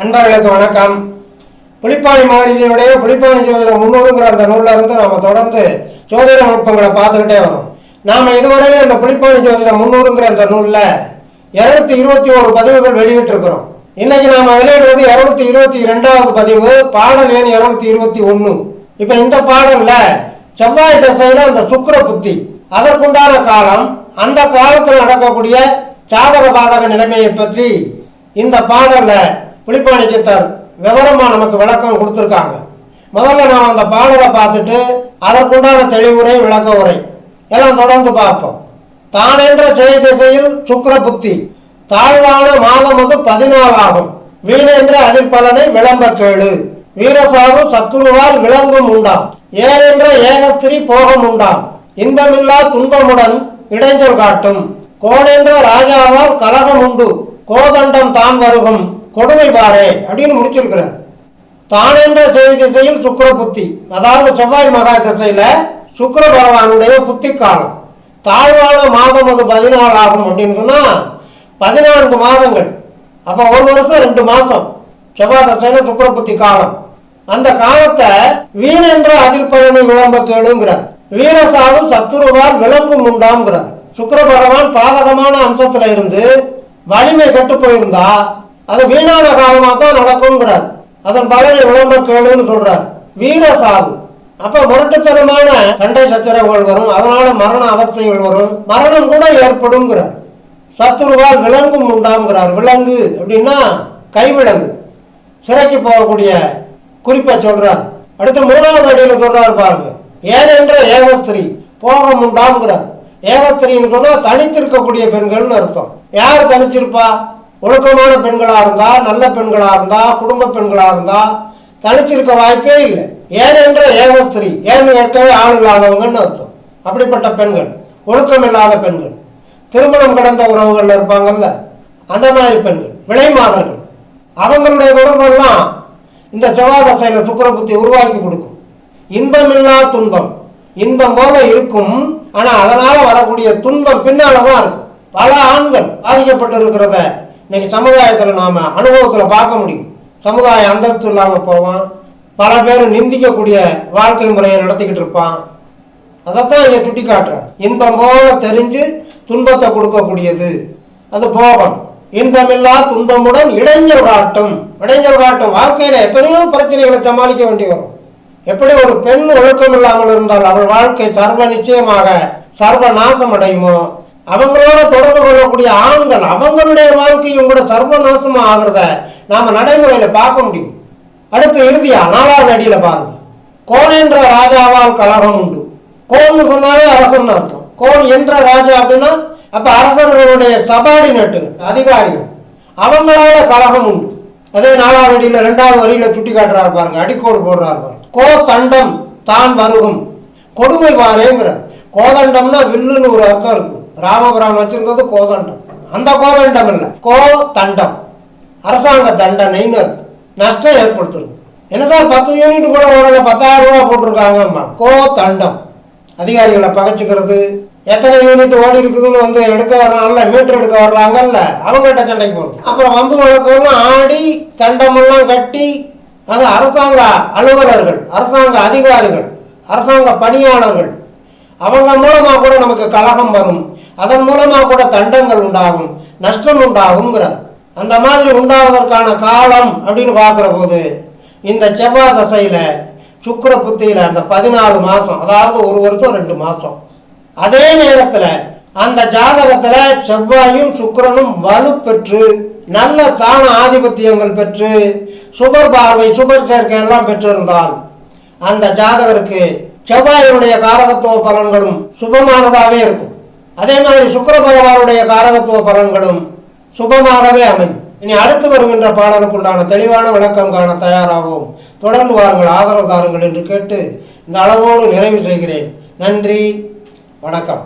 அன்பர்களுக்கு வணக்கம். புளிப்பாணி மகரிஷியுடைய புளிப்பாணி ஜோதிட முன்னோருங்கிற அந்த நூலில் இருந்து நாம் தொடர்ந்து ஜோதிட நுட்பங்களை பார்த்துக்கிட்டே வரோம். நாம் இதுவரையிலே இந்த புளிப்பாணி ஜோதிட முன்னூறுங்கிற அந்த நூலில் இருநூத்தி இருபத்தி ஒரு பதிவுகள் வெளியிட்டிருக்கிறோம். இன்னைக்கு நாம் வெளியிடுவது இருநூத்தி இருபத்தி இரண்டாவது பதிவு பாடல் எண் இருநூத்தி இருபத்தி ஒன்று இப்போ இந்த பாடலில் செவ்வாய் திசையில் அந்த சுக்கர புத்தி அதற்குண்டான காலம் அந்த காலத்தில் நடக்கக்கூடிய சாதக பாதக நிலைமையை பற்றி இந்த பாடலில் புலிப்பாணி சித்தர் விவரமா நமக்கு விளக்கம் கொடுத்துருக்காங்க. முதல்ல நாம் அந்த பாடலை பார்த்துட்டு அதற்குண்டான தெளிவுரை விளக்க உரை எல்லாம் தொடர்ந்து பார்ப்போம். தான் என்ற செய் திசையில் சுக்கர புத்தி தாழ்வான மாதம் வந்து பதினாலு ஆகும் வீணென்ற அதிர்பலனை விளம்ப கேளு. வீரசாவு சத்துருவால் விளங்கும் உண்டாம். ஏனென்ற ஏகத்திரி போகம் உண்டாம். இன்பமில்லா துன்பமுடன் இடைஞ்சல் காட்டும். கோணென்ற ராஜாவால் கலகம் உண்டு கோதண்டம் தான் வருகும். கொடுமை பாரே அப்படின்னு முடிச்சிருக்கிறார். தான் செய்தி திசையில் சுக்கர புத்தி. அதாவது செவ்வாய் மகா திசையில சுக்கர பகவானுடைய புத்தி காலம். தாழ்வான மாதம் அது பதினாலு ஆகும் அப்படின்னு சொன்னா பதினான்கு மாதங்கள். அப்ப ஒரு வருஷம் ரெண்டு மாசம். செவ்வாய் திசையில சுக்கர புத்தி காலம். அந்த காலத்தை வீரன்ற அதில் பயணி விளம்ப கேளுங்கிறார் வீரசாவு சத்துருவால் விளங்கும் உண்டாம்ங்கிறார். சுக்கர பகவான் பாதகமான அம்சத்துல இருந்து வலிமை கெட்டு போயிருந்தா அது வீணான காலமாக தான் நடக்கும்ங்கிறார். அதன் பலனை விளம்ப கேளுன்னு சொல்றார். வீரசாவு அப்ப முரட்டுத்தனமான சண்டை சச்சரவுகள் வரும். அதனால மரண அவஸ்தைகள் வரும். மரணம் கூட ஏற்படும்ங்கிறார். சத்துருவால் விலங்கும் உண்டாம்ங்கிறார். விலங்கு அப்படின்னா கைவிலங்கு. சிறைக்கு போகக்கூடிய குறிப்பை சொல்றார். அடுத்து மூணாவது அடியில் சொல்றாரு பாருங்க. ஏனென்ற ஏகஸ்திரி போகம் உண்டாம்ங்கிறார். ஏகஸ்திரின்னு சொன்னா தனித்திருக்கக்கூடிய பெண்கள்னு அர்த்தம். யார் தனிச்சிருப்பா? ஒழுக்கமான பெண்களாக இருந்தா நல்ல பெண்களாக இருந்தா குடும்ப பெண்களாக இருந்தா தனிச்சிருக்க வாய்ப்பே இல்லை. ஏனென்ற ஏகஸ்திரி ஏன்னு கேட்கவே ஆள் இல்லாதவங்கன்னு அர்த்தம். அப்படிப்பட்ட பெண்கள் ஒழுக்கம் இல்லாத பெண்கள். திருமணம் கடந்த உறவுகள்ல இருப்பாங்கல்ல அந்த மாதிரி பெண்கள் விலை மாதர்கள். அவங்களுடைய தொடர்பெல்லாம் இந்த செவ்வாய் தசையில சுக்கிர புத்தி உருவாக்கி கொடுக்கும். இன்பமில்லா துன்பம். இன்பம் போல இருக்கும் ஆனா அதனால வரக்கூடிய துன்பம் பின்னாலதான் இருக்கும். பல ஆண்கள் பாதிக்கப்பட்டு இருக்கிறத இன்னைக்கு சமுதாயத்தில் நாம் அனுபவத்தில் பார்க்க முடியும். சமுதாய அந்தஸ்து இல்லாமல் போவான். பல பேர் நிந்திக்கக்கூடிய வாழ்க்கை முறையை நடத்திக்கிட்டு இருப்பான். அதைத்தான் இதை சுட்டி காட்டுறார் இன்பம் போல தெரிஞ்சு துன்பத்தை கொடுக்கக்கூடியது. அது போகம். இன்பமில்லா துன்பமுடன் இடைஞ்சல் காட்டும் இடைஞ்சல் காட்டும் வாழ்க்கையில எத்தனையோ பிரச்சனைகளை சமாளிக்க வேண்டி வரும். எப்படி ஒரு பெண் ஒழுக்கம் இல்லாமல் இருந்தால் அவள் வாழ்க்கை சர்வ நிச்சயமாக சர்வ நாசம் அடையுமோ? அவங்களோட தொடர்பு கொள்ளக்கூடிய ஆண்கள் அவங்களுடைய வாழ்க்கையும் கூட சர்வநாசமாக ஆகிறத நாம நடைமுறையில பார்க்க முடியும். அடுத்து இறுதியா நாலாவது அடியில பாருங்க. கோன் என்ற ராஜாவால் கலகம் உண்டு. கோன்னு சொன்னாலே அரசன் அர்த்தம். கோன் என்ற ராஜா அப்படின்னா அப்ப அரசர்களுடைய நட்டு அதிகாரிகள். அவங்களால கலகம் உண்டு. அதே நாலாவது அடியில ரெண்டாவது வரியில சுட்டி காட்டுறாரு பாருங்க. அடிக்கோடு போடுறாரு பாருங்க. கோ தண்டம் தான் வருகும். கொடுமை பாருங்கிற கோதண்டம்னா வில்லுன்னு ஒரு அர்த்தம் இருக்கு. ராமபுரம் வச்சிருக்கிறது கோதண்டம். அந்த கோதண்டம் இல்ல. கோ தண்டம் அரசாங்க தண்டனைன்னு நஷ்டம் ஏற்படுத்துறது. என்ன சார் பத்து யூனிட் கூட ஓடல பத்தாயிரம் ரூபாய் போட்டிருக்காங்கம்மா. கோ தண்டம் அதிகாரிகளை பகைச்சிக்கிறது. எத்தனை யூனிட் ஓடி இருக்குதுன்னு வந்து எடுக்க வர்றாங்கல்ல மீட்டர் எடுக்க வர்றாங்கல்ல அவங்கள்ட்ட சண்டைக்கு போகுது அப்புறம் வந்து வழக்கம் ஆடி தண்டமெல்லாம் கட்டி அது அரசாங்க அலுவலர்கள் அரசாங்க அதிகாரிகள் அரசாங்க பணியாளர்கள் அவங்க மூலமாக கூட நமக்கு கலகம் வரும். அதன் மூலமா கூட தண்டங்கள் உண்டாகும் நஷ்டம் உண்டாகுங்கிறார் அந்த மாதிரி உண்டாவதற்கான காலம் அப்படின்னு பார்க்குற போது இந்த செவ்வாய் தசையில் சுக்கர புத்தியில் அந்த பதினாலு மாதம் அதாவது ஒரு வருஷம் ரெண்டு மாதம் அதே நேரத்தில் அந்த ஜாதகத்தில் செவ்வாயும் சுக்கரனும் வலு பெற்று நல்ல தான ஆதிபத்தியங்கள் பெற்று சுபர் பார்வை சுபர் சேர்க்கை எல்லாம் பெற்றிருந்தால் அந்த ஜாதகருக்கு செவ்வாயினுடைய காரகத்துவ பலன்களும் சுபமானதாகவே இருக்கும். அதே மாதிரி சுக்கர பகவானுடைய காரகத்துவ பலன்களும் சுபமாகவே அமையும். இனி அடுத்து வருகின்ற பாடலுக்குண்டான தெளிவான விளக்கம் காண தயாராகவும் தொடர்ந்து வாருங்கள். ஆதரவு தாருங்கள் என்று கேட்டு இந்த அளவோடு நிறைவு செய்கிறேன். நன்றி. வணக்கம்.